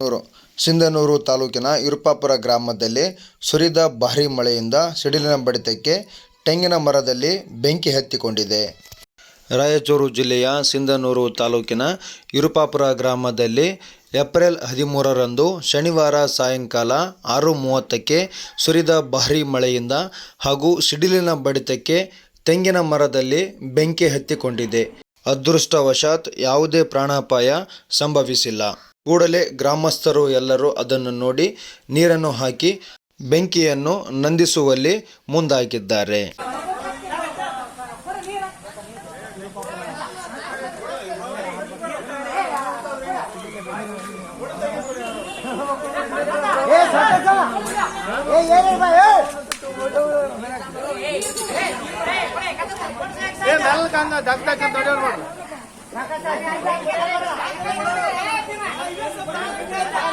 ನೂರು ಸಿಂಧನೂರು ತಾಲೂಕಿನ ಇರುಪಾಪುರ ಗ್ರಾಮದಲ್ಲಿ ಸುರಿದ ಭಾರೀ ಮಳೆಯಿಂದ ಸಿಡಿಲಿನ ಬಡಿತಕ್ಕೆ ತೆಂಗಿನ ಮರದಲ್ಲಿ ಬೆಂಕಿ ಹತ್ತಿಕೊಂಡಿದೆ. ರಾಯಚೂರು ಜಿಲ್ಲೆಯ ಸಿಂಧನೂರು ತಾಲೂಕಿನ ಇರುಪಾಪುರ ಗ್ರಾಮದಲ್ಲಿ ಏಪ್ರಿಲ್ ಹದಿಮೂರರಂದು ಶನಿವಾರ ಸಾಯಂಕಾಲ ಆರು ಮೂವತ್ತಕ್ಕೆ ಸುರಿದ ಭಾರೀ ಮಳೆಯಿಂದ ಹಾಗೂ ಸಿಡಿಲಿನ ಬಡಿತಕ್ಕೆ ತೆಂಗಿನ ಮರದಲ್ಲಿ ಬೆಂಕಿ ಹತ್ತಿಕೊಂಡಿದೆ. ಅದೃಷ್ಟವಶಾತ್ ಯಾವುದೇ ಪ್ರಾಣಾಪಾಯ ಸಂಭವಿಸಿಲ್ಲ. ಕೂಡಲೇ ಗ್ರಾಮಸ್ಥರು ಎಲ್ಲರೂ ಅದನ್ನು ನೋಡಿ ನೀರನ್ನು ಹಾಕಿ ಬೆಂಕಿಯನ್ನು ನಂದಿಸುವಲ್ಲಿ ಮುಂದಾಗಿದ್ದಾರೆ. ಏ ไม่ใช่ใจ